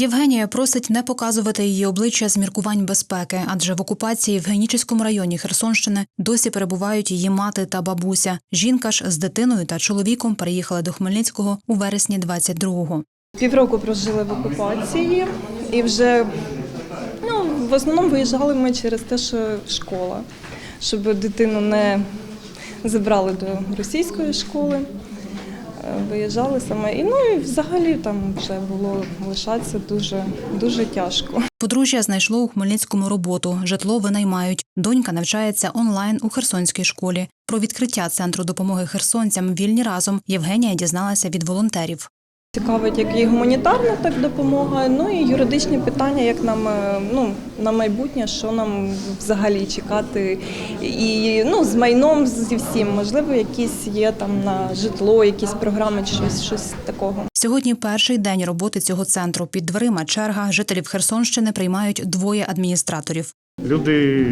Євгенія просить не показувати її обличчя з міркувань безпеки, адже в окупації в Генічеському районі Херсонщини досі перебувають її мати та бабуся. Жінка ж з дитиною та чоловіком переїхала до Хмельницького у вересні 22-го. Півроку прожили в окупації і вже ну, в основному виїжджали ми через те, що школа, щоб дитину не забрали до російської школи. Виїжджали саме. І ну і взагалі там вже було лишатися дуже, дуже тяжко. Подружжя знайшло у Хмельницькому роботу, житло винаймають. Донька навчається онлайн у Херсонській школі. Про відкриття центру допомоги херсонцям вільні разом Євгенія дізналася від волонтерів. Цікавить як і гуманітарна так допомога, ну і юридичні питання, як нам е, ну, на майбутнє, що нам взагалі чекати, і ну, з майном зі всім, можливо, якісь є там на житло, якісь програми чи щось, щось такого. Сьогодні перший день роботи цього центру. Під дверима черга жителів Херсонщини приймають двоє адміністраторів. Люди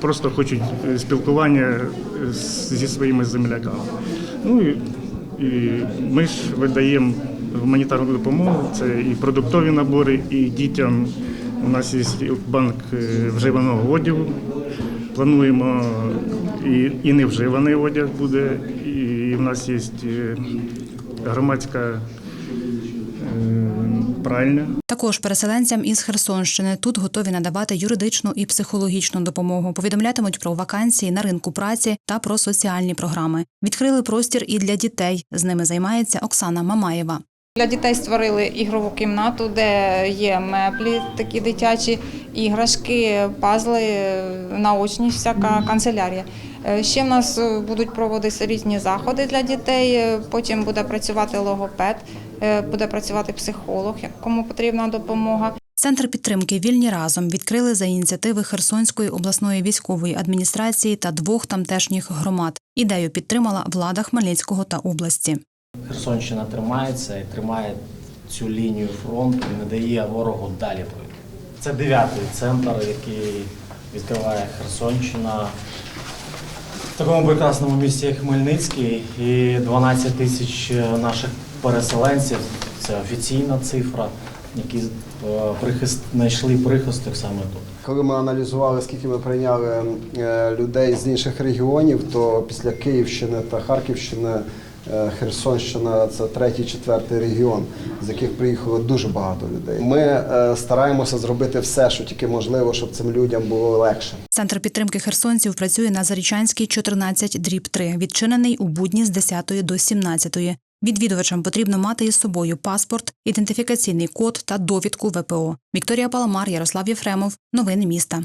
просто хочуть е, спілкування зі своїми земляками. Ну і, і ми ж видаємо гуманітарну допомогу, це і продуктові набори, і дітям. У нас є банк е, вживаного одягу. Плануємо і, і невживаний одяг буде, і в нас є е, громадська пральня. Також переселенцям із Херсонщини тут готові надавати юридичну і психологічну допомогу. Повідомлятимуть про вакансії на ринку праці та про соціальні програми. Відкрили простір і для дітей. З ними займається Оксана Мамаєва. Для дітей створили ігрову кімнату, де є меблі, такі дитячі іграшки, пазли, наочні, всяка канцелярія. Е, Ще в нас е, будуть проводитися різні заходи для дітей. е, Потім буде працювати логопед, буде працювати психолог, кому потрібна допомога. Центр підтримки Вільні разом відкрили за ініціативи Херсонської обласної військової адміністрації та двох тамтешніх громад. Ідею підтримала влада Хмельницького та області. Херсонщина тримається і тримає цю лінію фронту і не дає ворогу далі пройти. Це дев'ятий центр, який відкриває Херсонщина в такому прекрасному місті, як Хмельницький, і 12 тисяч наших переселенців. Це офіційна цифра, які е, прихист знайшли прихисток саме тут. Коли ми аналізували, скільки ми прийняли е, людей з інших регіонів, то після Київщини та Харківщини Херсонщина це третій, четвертий регіон, з яких приїхало дуже багато людей. Ми е, стараємося зробити все, що тільки можливо, щоб цим людям було легше. Центр підтримки херсонців працює на Зарічанській 14 дріб 3, відчинений у будні з 10 до 17. Відвідувачам потрібно мати із собою паспорт, ідентифікаційний код та довідку ВПО. Вікторія Паламар, Ярослав Єфремов. Новини міста.